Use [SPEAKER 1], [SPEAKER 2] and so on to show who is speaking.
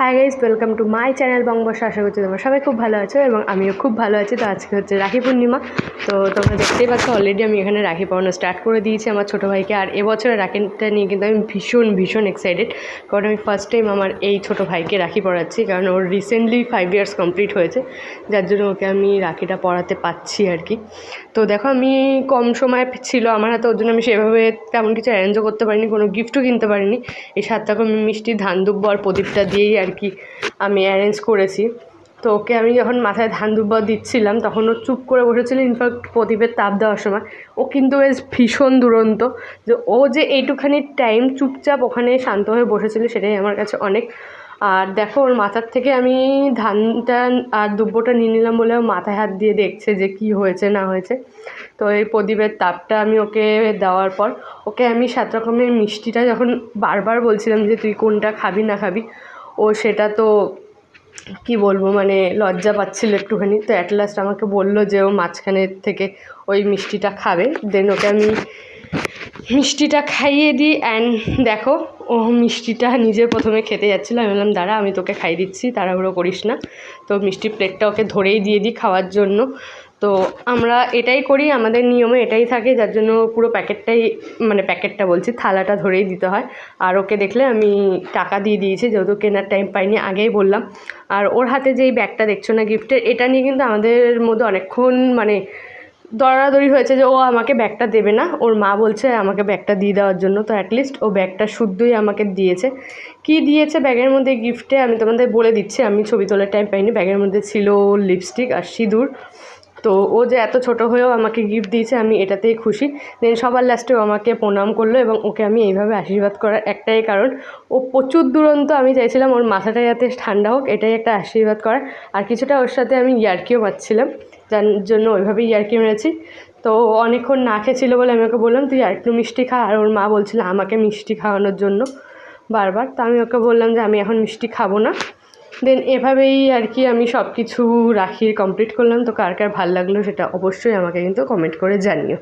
[SPEAKER 1] Hi guys welcome to my channel Bangabarsha আশা করছি তোমরা সবাই খুব ভালো আছো এবং আমিও খুব ভালো আছি। তো আজকে হচ্ছে রাখি পূর্ণিমা। তো তোমরা দেখতেই পাচ্ছ অলরেডি আমি এখানে রাখি পড়ানো স্টার্ট করে দিয়েছি আমার ছোটো ভাইকে। আর এবছরের রাখিটা নিয়ে কিন্তু আমি ভীষণ ভীষণ এক্সাইটেড কারণ আমি ফার্স্ট টাইম আমার এই ছোটো ভাইকে রাখি পড়াচ্ছি, কারণ ওর রিসেন্টলি ফাইভ ইয়ার্স কমপ্লিট হয়েছে, যার জন্য ওকে আমি রাখিটা পড়াতে পাচ্ছি আর কি। তো দেখো, আমি কম সময় ছিল আমার হাতে, ওর জন্য আমি সেভাবে তেমন কিছু অ্যারেঞ্জও করতে পারিনি, কোনো গিফটও কিনতে পারিনি। এই সাত রকম মিষ্টি ধান দুব্বর প্রদীপটা দিয়েই আর কি আমি অ্যারেঞ্জ করেছি। তো ওকে আমি যখন মাথায় ধান দুব্বর দিচ্ছিলাম, তখন ও চুপ করে বসেছিল ইনফ্যাক্ট প্রদীপের তাপ দেওয়ার সময়। ও কিন্তু বেশ ভীষণ দুরন্ত। যে ও যে এইটুখানি টাইম চুপচাপ ওখানে শান্ত হয়ে বসেছিল, সেটাই আমার কাছে অনেক। আর দেখো, ওর মাথার থেকে আমি ধানটা আর দুব্বটা নিয়ে নিলাম বলে মাথায় হাত দিয়ে দেখছে যে কি হয়েছে, না হয়েছে। তো এই প্রদীপের তাপটা আমি ওকে দেওয়ার পর, ওকে আমি সাত রকমের মিষ্টিটা যখন বারবার বলছিলাম যে তুই কোনটা খাবি, না খাবি ও সেটা তো কি বলব মানে লজ্জা পাচ্ছিল একটুখানি। তো অ্যাট লাস্ট আমাকে বলল যে ও মাঝখানের থেকে ওই মিষ্টিটা খাবে। দেন ওকে আমি মিষ্টিটা খাইয়ে দিই অ্যান্ড দেখো, ও মিষ্টিটা নিজে প্রথমে খেতে যাচ্ছিল। আমি বললাম, দাঁড়া, আমি তোকে খাইয়ে দিচ্ছি, তাড়াহুড়ো করিস না। তো মিষ্টির প্লেটটা ওকে ধরেই দিয়ে দিই খাওয়ার জন্য। তো আমরা এটাই করি, আমাদের নিয়মে এটাই থাকে, যার জন্য পুরো প্যাকেটটাই মানে প্যাকেটটা বলছি, থালাটা ধরেই দিতে হয়। আর ওকে দেখলে আমি টাকা দিয়ে দিয়েছি, যেহেতু কেনার টাইম পাইনি, আগেই বললাম। আর ওর হাতে যেই ব্যাগটা দেখছ না গিফটের এটা নিয়ে কিন্তু আমাদের মধ্যে অনেকক্ষণ মানে দরাদরি হয়েছে যে ও আমাকে ব্যাগটা দেবে না। ওর মা বলছে, আমাকে ব্যাগটা দিয়ে দেওয়ার জন্য। তো অ্যাটলিস্ট ও ব্যাগটা শুদ্ধই আমাকে দিয়েছে। কি দিয়েছে? ব্যাগের মধ্যে গিফটে আমি তোমাদের বলে দিচ্ছি, আমি ছবি তোলার টাইম পাইনি। ব্যাগের মধ্যে ছিল লিপস্টিক আর সিঁদুর। তো ও যে এত ছোট হয়েও আমাকে গিফট দিয়েছে, আমি এটাতেই খুশি। দেন সবার লাস্টেও আমাকে প্রণাম করল এবং ওকে আমি এইভাবে আশীর্বাদ করার একটাই কারণ, ও প্রচুর দুরন্ত, আমি চাইছিলাম ওর মাথাটা যাতে ঠান্ডা হোক, এটাই একটা আশীর্বাদ করার। আর কিছুটা ওর সাথে আমি ইয়ার্কিও পাচ্ছিলাম যার জন্য ওইভাবেই ইয়ার্কি মেরেছি। তো অনেকক্ষণ না খেয়েছিল বলে আমি ওকে বললাম, তুই আর একটু মিষ্টি খা। আর ওর মা বলছিল, আমাকে মিষ্টি খাওয়ানোর জন্য বারবার। তো আমি ওকে বললাম যে, আমি এখন মিষ্টি খাব না। দেন এভাবেই আর কি আমি সব কিছু রাখির কমপ্লিট করলাম। তো কার কার ভালো লাগল সেটা অবশ্যই আমাকে কিন্তু কমেন্ট করে জানিও।